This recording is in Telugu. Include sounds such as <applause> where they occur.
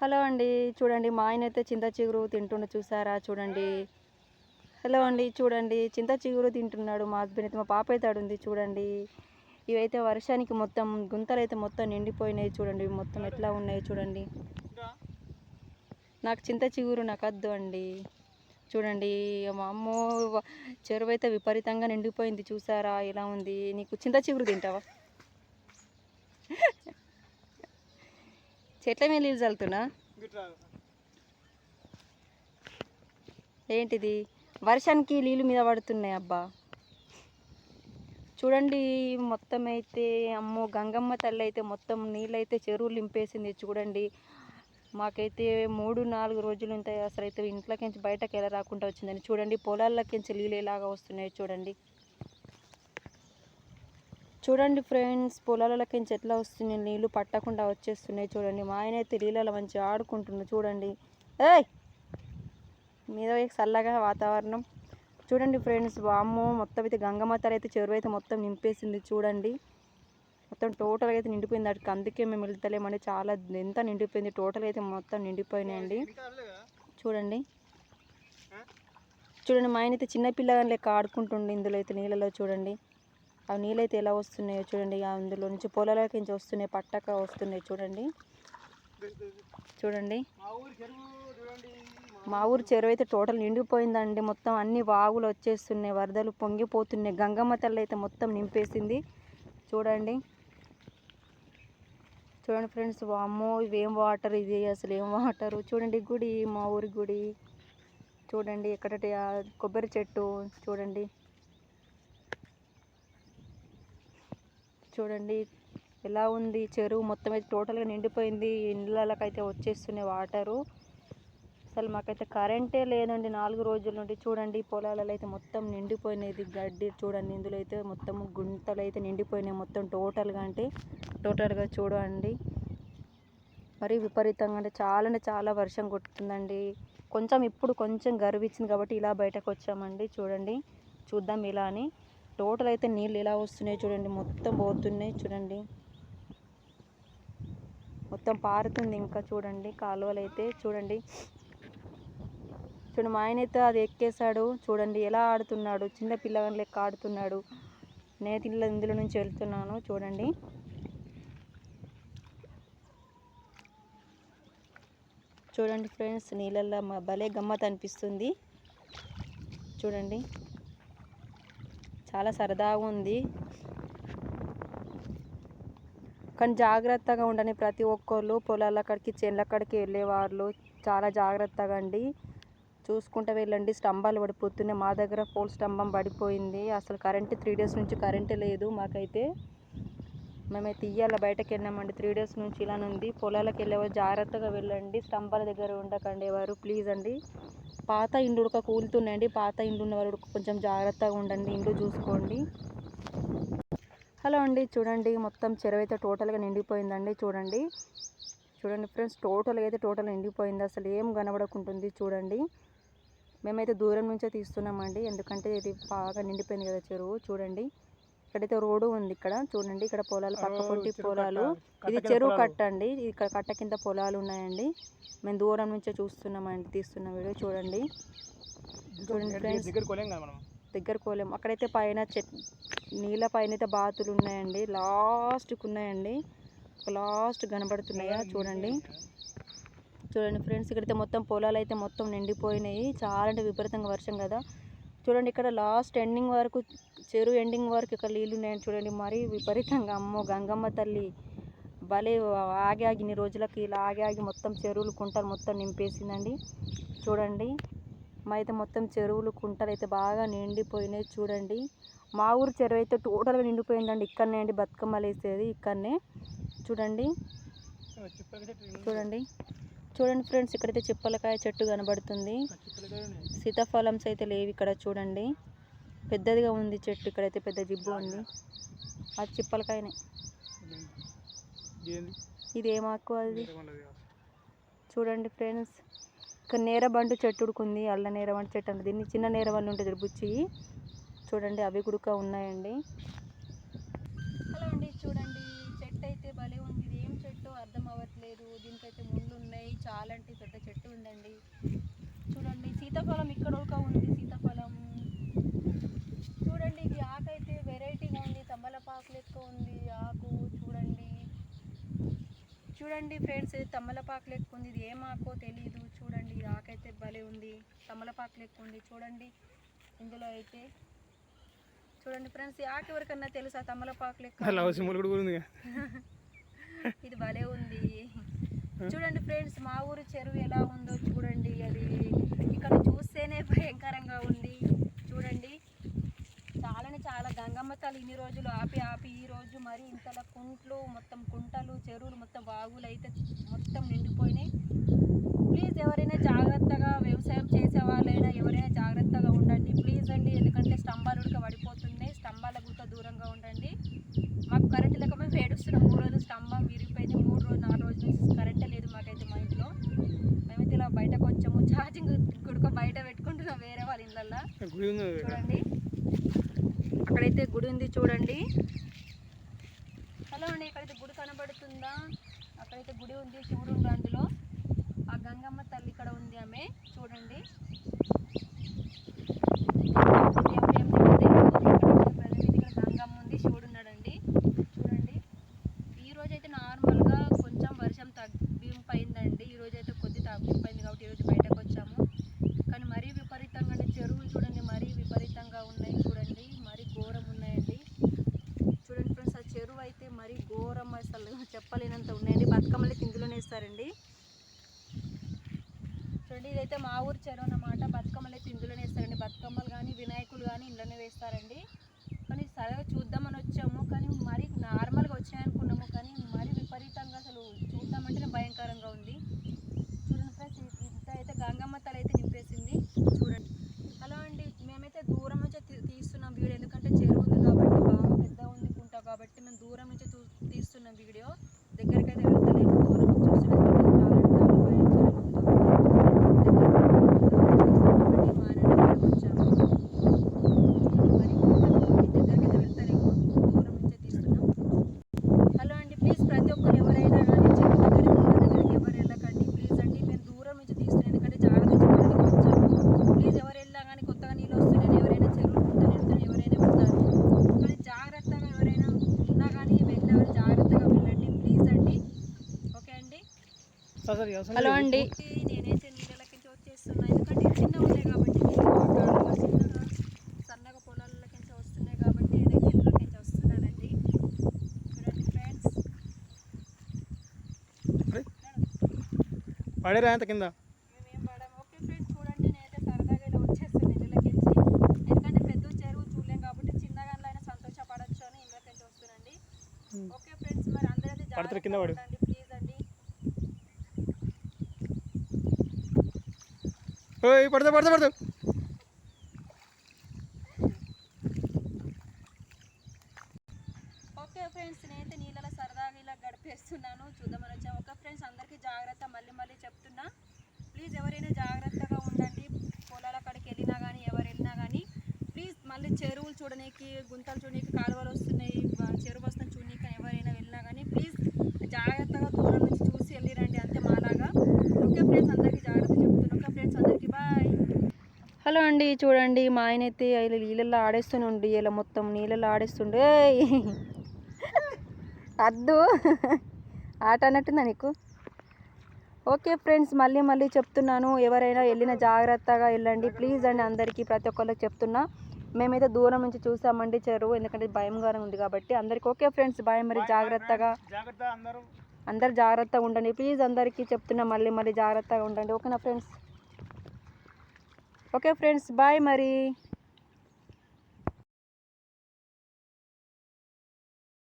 హలో అండి చూడండి మా ఆయన అయితే చింత చిగురు తింటుండు చూసారా చూడండి. హలో అండి చూడండి చింత చిగురు తింటున్నాడు మా హస్బెండ్ అయితే మా పాప అయితే ఉంది చూడండి. ఇవైతే వర్షానికి మొత్తం గుంతలు అయితే మొత్తం నిండిపోయినాయి చూడండి మొత్తం ఎట్లా ఉన్నాయి చూడండి. నాకు చింత చిగురు నాకు వద్దు అండి. చూడండి మా అమ్మో చెరువు అయితే విపరీతంగా నిండిపోయింది చూసారా ఎలా ఉంది? నీకు చింత చిగురు తింటావా? చెట్ల మీద నీళ్ళు చల్లుతున్నా? ఏంటిది? వర్షానికి నీళ్ళు మీద పడుతున్నాయి అబ్బా. చూడండి మొత్తం అయితే అమ్మో గంగమ్మ తల్లి అయితే మొత్తం నీళ్ళైతే చెరువులు నింపేసింది. చూడండి మాకైతే మూడు నాలుగు రోజులు ఉంటాయి. అసలు అయితే ఇంట్లోకించి బయటకు ఎలా రాకుండా వచ్చిందని చూడండి. పొలాల్లోకించి నీళ్ళు ఎలాగా వస్తున్నాయి చూడండి. చూడండి ఫ్రెండ్స్ పొలాలకించి ఎట్లా వస్తున్నాయి నీళ్ళు పట్టకుండా వచ్చేస్తున్నాయి చూడండి. మా ఆయన అయితే నీళ్ళలో మంచిగా ఆడుకుంటున్నాడు చూడండి. ఏయ్! మీద చల్లగా వాతావరణం. చూడండి ఫ్రెండ్స్ వామ్మో మొత్తం అయితే గంగమ్మ తల్లి అయితే చెరువు అయితే మొత్తం నింపేసింది చూడండి. మొత్తం టోటల్గా అయితే నిండిపోయింది అటుకు. అందుకే మేము వెళ్తలేమండి. చాలా ఎంత నిండిపోయింది టోటల్ అయితే మొత్తం నిండిపోయినాయండి. చూడండి. చూడండి మా ఆయన అయితే చిన్న పిల్లగాని లెక్క ఆడుకుంటుండే ఇందులో అయితే నీళ్ళలో చూడండి. ఆ నీళ్ళైతే ఎలా వస్తున్నాయో చూడండి. అందులో నుంచి పొలాలకి నుంచి వస్తున్నాయి పట్టక వస్తున్నాయి చూడండి. చూడండి. మా ఊరు చెరువు అయితే టోటల్ నిండిపోయిందండి. మొత్తం అన్ని వాగులు వచ్చేస్తున్నాయి వరదలు పొంగిపోతున్నాయి. గంగమ్మ తల్లి అయితే మొత్తం నింపేసింది. చూడండి. చూడండి ఫ్రెండ్స్ వామ్మో ఇవేం వాటర్ ఇది అసలు ఏం వాటర్? చూడండి గుడి మా ఊరి గుడి. చూడండి ఇక్కడ కొబ్బరి చెట్టు చూడండి. చూడండి. ఎలా ఉంది? చెరువు మొత్తం అయితే టోటల్గా నిండిపోయింది. ఇండ్లకైతే వచ్చేస్తున్నాయి వాటరు. అసలు మాకైతే కరెంటే లేదండి నాలుగు రోజుల నుండి. చూడండి పొలాలలో అయితే మొత్తం నిండిపోయినది గడ్డి చూడండి ఇందులో అయితే మొత్తం గుంతలు అయితే నిండిపోయినాయి మొత్తం టోటల్గా అంటే. టోటల్గా చూడండి. మరి విపరీతంగా అంటే చాలా అంటే చాలా వర్షం కొట్టుతుందండి కొంచెం ఇప్పుడు కొంచెం గర్విచ్చింది కాబట్టి ఇలా బయటకు వచ్చామండి. చూడండి చూద్దాం ఇలా అని. టోటల్ అయితే నీళ్ళు ఎలా వస్తున్నాయి చూడండి మొత్తం పోతున్నాయి చూడండి. మొత్తం పారుతుంది ఇంకా చూడండి కాలువలు అయితే చూడండి. చూడండి మా ఆయన అయితే అది ఎక్కేశాడు చూడండి ఎలా ఆడుతున్నాడు చిన్న పిల్లగాని లెక్క ఆడుతున్నాడు. నేను ఇందులో ఇందులో నుంచి వెళ్తున్నాను చూడండి. చూడండి ఫ్రెండ్స్ నీళ్ళల్లో భలే గమ్మత్ అనిపిస్తుంది చూడండి. చాలా సరదాగా ఉంది. కానీ జాగ్రత్తగా ఉండని ప్రతి ఒక్కళ్ళు పొలాల కాడికి చేనుల కాడికి వెళ్ళేవాళ్ళు చాలా జాగ్రత్తగా అండి. చూసుకుంటూ వెళ్ళండి స్తంభాలు పడిపోతున్నాయి. మా దగ్గర పోల్ స్తంభం పడిపోయింది. అసలు కరెంట్ త్రీ డేస్ నుంచి కరెంట్ లేదు మాకైతే. మేమైతే ఇయ్యాల బయటకు వెళ్ళామండి. త్రీ డేస్ నుంచి ఇలానే ఉంది. పొలాలకు వెళ్ళేవారు జాగ్రత్తగా వెళ్ళండి. స్తంభాల దగ్గర ఉండకండి ఎవరు. ప్లీజ్ అండి. పాత ఇండ్లు ఉడక కూలుతున్నాయండి. పాత ఇండ్లు ఉన్న వాళ్ళు కొంచెం జాగ్రత్తగా ఉండండి. ఇండ్లు చూసుకోండి. హలో అండి. చూడండి మొత్తం చెరువు అయితే టోటల్గా నిండిపోయిందండి. చూడండి. చూడండి ఫ్రెండ్స్ టోటల్గా అయితే టోటల్ నిండిపోయింది. అసలు ఏం కనబడకుంటుంది చూడండి. మేమైతే దూరం నుంచే తీస్తున్నామండి. ఎందుకంటే ఇది బాగా నిండిపోయింది కదా చెరువు. చూడండి. ఇక్కడైతే రోడ్డు ఉంది ఇక్కడ చూడండి ఇక్కడ పొలాలు పక్క పొట్టి పొలాలు. ఇది చెరువు కట్ట అండి. ఇక్కడ కట్ట కింద పొలాలు ఉన్నాయండి. మేము దూరం నుంచే చూస్తున్నామండి తీస్తున్న వీడియో చూడండి. చూడండి ఫ్రెండ్స్. దగ్గర కోలేం అక్కడైతే పైన చెట్ నీళ్ళ పైన అయితే బాతులు ఉన్నాయండి. లాస్ట్కి ఉన్నాయండి. లాస్ట్ కనబడుతున్నాయా? చూడండి. చూడండి ఫ్రెండ్స్ ఇక్కడైతే మొత్తం పొలాలు అయితే మొత్తం నిండిపోయినాయి. చాలా అంటే విపరీతంగా వర్షం కదా. చూడండి ఇక్కడ లాస్ట్ ఎండింగ్ వరకు చెరువు ఎండింగ్ వరకు ఇక్కడ నీళ్ళు ఉన్నాయని చూడండి. మరీ విపరీతంగా. అమ్మో గంగమ్మ తల్లి భలే ఆగి ఆగి ఇన్ని రోజులకి ఇలా ఆగి ఆగి మొత్తం చెరువులు కుంటలు మొత్తం నింపేసిందండి. చూడండి. మా అయితే మొత్తం చెరువులు కుంటలు అయితే బాగా నిండిపోయినాయి చూడండి. మా ఊరు చెరువు అయితే టోటల్గా నిండిపోయిందండి. ఇక్కడనే అండి బతుకమ్మలు వేసేది ఇక్కడనే. చూడండి. చూడండి. చూడండి ఫ్రెండ్స్ ఇక్కడైతే చిప్పలకాయ చెట్టు కనబడుతుంది. సీతాఫలమ్స్ అయితే లేవు ఇక్కడ చూడండి. పెద్దదిగా ఉంది చెట్టు ఇక్కడైతే పెద్ద జిబ్బు ఉంది. అది చిప్పలకాయనే. ఇది ఏమాకు అది. చూడండి ఫ్రెండ్స్ ఇక్కడ నేరబండు చెట్టు ఉడుకుంది అల్ల నేరబండు చెట్టు అంటే. దీన్ని చిన్న నేరబండు ఉంటుంది బుచ్చి. చూడండి అవి కూడా ఉన్నాయండి. హలో అండి చూడండి. చెట్టు అయితే భలే ఉంది. ఇది ఏం చెట్టు? అర్థం అవ్వట్లేదు. దీనికైతే ముళ్ళు ఉన్నాయి. చాలా అంటే పెద్ద చెట్టు ఉందండి. చూడండి సీతాఫలం ఇక్కడ ఒక ఉంది సీతాఫలం. చూడండి ఇది ఆకు అయితే వెరైటీగా ఉంది తమలపాకు లెక్క ఉంది ఆకు చూడండి. చూడండి ఫ్రెండ్స్ తమలపాకు లెక్క ఉంది ఇది ఏం ఆకో తెలియదు చూడండి ఆకు అయితే భలే ఉంది తమలపాకు లెక్క ఉంది చూడండి. ఇందులో అయితే చూడండి ఫ్రెండ్స్ ఈ ఆకు ఎవరికన్నా తెలుసా? తమలపాకు లెక్క <laughs> ఇది భలే ఉంది. చూడండి ఫ్రెండ్స్ మా ఊరు చెరువు ఎలా ఉందో చూడండి అది ఇక్కడ చూస్తేనే <laughs> భయంకరంగా ఉంది. చూడండి చాలానే చాలా గంగమ్మ తల్లి ఇన్ని రోజులు ఆపి ఆపి ఈ రోజు మరి ఇంతలా కుంట్లు మొత్తం కుంటలు చెరువులు మొత్తం వాగులు అయితే మొత్తం నిండిపోయినాయి. ప్లీజ్ ఎవరైనా జాగ్రత్తగా వ్యవసాయం చేసే వాళ్ళైనా ఎవరైనా జాగ్రత్తగా ఉండండి. ప్లీజ్ అండి ఎందుకంటే స్తంభాలు పడిపోతుంది పడిపోతున్నాయి స్తంభాల గుట్ట దూరంగా ఉండండి మాకు కరెంట్ లేక మేము ఏడుస్తున్నాం మూడు రోజులు స్తంభం విరిగిపోయింది మూడు రోజులు నాలుగు రోజుల నుంచి కరెంటే లేదు మాకైతే మా ఇంట్లో మేమైతే ఇలా బయటకు వచ్చాము ఛార్జింగ్ గుడక బయట పెట్టుకుంటున్నాం వేరే వాళ్ళ ఇళ్ళల్లో గుడి ఉంది ఇక్కడ. చూడండి. అక్కడైతే గుడి ఉంది చూడండి. హలో అండి ఇక్కడైతే గుడి కనబడుతుందా? అక్కడైతే గుడి ఉంది చూడండి అందులో. ఆ గంగమ్మ తల్లి ఇక్కడ ఉంది ఆమె. చూడండి దేవుడు ఏం తెలియదు. ఇక్కడైతే ప్రజెంట్ ఇక్కడ గంగమ్మ ఉంది శివుడు ఉన్నాడండి చూడండి ఈ రోజు అయితే నార్మల్గా కొంచెం వర్షం తగ్గింపు అయిందండి ఈ రోజు అయితే కొద్ది తగ్గింపు అయింది కాబట్టి ఈరోజు బయటకు వచ్చాము కానీ మరీ విపరీతంగా అంటే చెరువులు చూడండి మరీ విపరీతంగా ఉన్నాయి చూడండి మరీ ఘోరం ఉన్నాయండి చూడండి ఫ్రెండ్స్ ఆ చెరువు అయితే మరీ ఘోరం అసలు చెప్పలేనంత ఉన్నాయండి బతుకమ్మలు అయితే ఇందులోనే వేస్తారండి చూడండి ఇదైతే మా ఊరు చెరువు అన్నమాట. బతుకమ్మలు అయితే ఇందులోనే వేస్తారండి. బతుకమ్మలు కానీ వినాయకులు కానీ ఇంట్లోనే వేస్తారండి. కానీ సరగా చూద్దామని వచ్చాము. కానీ మరీ నార్మల్గా వచ్చాయనుకున్నాము. కానీ మరీ విపరీతంగా అసలు చూద్దామంటేనే భయంకరంగా ఉంది. చూడండి ఫ్రెండ్స్ ఇంత అయితే గంగమ్మ తల అయితే నింపేసింది చూడండి హలో అండి మేమైతే దూరం నుంచి తీ- తీస్తున్నాం వీడియో ఎందుకంటే చెరువు ఉంది కాబట్టి బాగా పెద్ద ఉంది కుంట కాబట్టి మేము దూరం నుంచి తూ- తీస్తున్నాం వీడియో దగ్గరికి అయితే వెళ్తలేము దూరం నుంచి చూస్తున్నాం ఎందుకంటే చాలా అంటే చాలా భయంకరంగా ఉంది కాబట్టి దగ్గరికి మా ఆయన దగ్గరికి వచ్చాము. మరి దగ్గరికి అయితే వెళ్తలేము దూరం నుంచే తీస్తున్నాం హలో అండి ప్లీజ్ ప్రతి ఒక్కరు ఎవరైనా కానీ చెరువు దగ్గరికి కుంట దగ్గరికి ఎవరు వెళ్ళకండి ప్లీజ్ అండి మేము దూరం నుంచి తీస్తున్నాం ఎందుకంటే జాగ్రత్త చెప్పడానికి వచ్చాము ప్లీజ్ ఎవరు వెళ్ళా కానీ కొత్తగా నీళ్ళు వస్తున్నాయి ఎవరైనా చెరువు కుంట వెళ్తాను ఎవరైనా వెళ్తారు కానీ జాగ్రత్తగా ఎవరైనా ఉన్నా కానీ జాగ్రత్తగా వెళ్ళండి. ప్లీజ్ అండి. ఓకే అండి? సార్ సార్ అవసరం హలో. అండి. నేనైతే నీళ్ళకి వచ్చేస్తున్నా. ఎందుకంటే ఇవి చిన్నగా ఉన్నాయి కాబట్టి సన్నగా పొలాలకి వస్తున్నాయి కాబట్టి నేనైతే ఇంట్లోకి వస్తున్నానండి. చూడండి ఫ్రెండ్స్ పడేరా అంత కింద మేమేం పడాము ఓకే ఫ్రెండ్స్ చూడండి నేనైతే సరదాగా ఇలా వచ్చేస్తాను ఇళ్ళకి ఎందుకంటే పెద్ద చెరువు చూడలేం కాబట్టి చిన్నగా అయినా సంతోషపడచ్చు అని ఇళ్ళకి వస్తున్నానండి ఓకే ఫ్రెండ్స్ మరి పడతారు కింద పడు. ఓయ్ పడతా పడతా పడతా. ఓకే ఫ్రెండ్స్ నేనైతే నీళ్ళలో సరదాగా ఇలా గడిపేస్తున్నాను. చూద్దామని ఓకే ఫ్రెండ్స్ అందరికీ జాగ్రత్త మళ్ళీ మళ్ళీ చెప్తున్నా. ప్లీజ్ ఎవరైనా జాగ్రత్తగా ఉండండి. పొలాల కాడికి వెళ్ళినా కానీ ఎవరు వెళ్ళినా కానీ ప్లీజ్ మళ్ళీ చెరువులు చూడనీకి గుంతలు చూడనీకి కాలువలు వస్తున్నాయి చెరువు వస్తుంది చూడనీకి ఎవరైనా వెళ్ళినా కానీ ప్లీజ్ జాగ్రత్తగా దూరం నుంచి చూసి వెళ్ళిరండి అంతే మాలాగా ఓకే ఫ్రెండ్స్ అందరికీ జాగ్రత్త చెప్తున్నా ఓకే ఫ్రెండ్స్ అందరికీ బాయ్ హలో అండి? చూడండి. మా ఆయన అయితే ఇలా నీళ్ళల్లో ఆడేస్తూనే ఉండి ఇలా మొత్తం నీళ్ళల్లో ఆడేస్తుండే! అద్దు. ఆట అన్నట్టుందా నీకు? ఓకే ఫ్రెండ్స్ మళ్ళీ మళ్ళీ చెప్తున్నాను. ఎవరైనా వెళ్ళిన జాగ్రత్తగా వెళ్ళండి. ప్లీజ్ అండి అందరికీ ప్రతి ఒక్కరికి చెప్తున్నా. మేమైతే దూరం నుంచి చూసామండి చెరువు. ఎందుకంటే భయంగానే ఉంది కాబట్టి అందరికీ ఓకే ఫ్రెండ్స్ బాయ్. మరి జాగ్రత్తగా. జాగ్రత్త అందరూ. అందరు జాగ్రత్తగా ఉండండి. ప్లీజ్ అందరికీ చెప్తున్నా మళ్ళీ మళ్ళీ జాగ్రత్తగా ఉండండి. ఓకేనా ఫ్రెండ్స్? ఓకే ఫ్రెండ్స్ బాయ్ మరి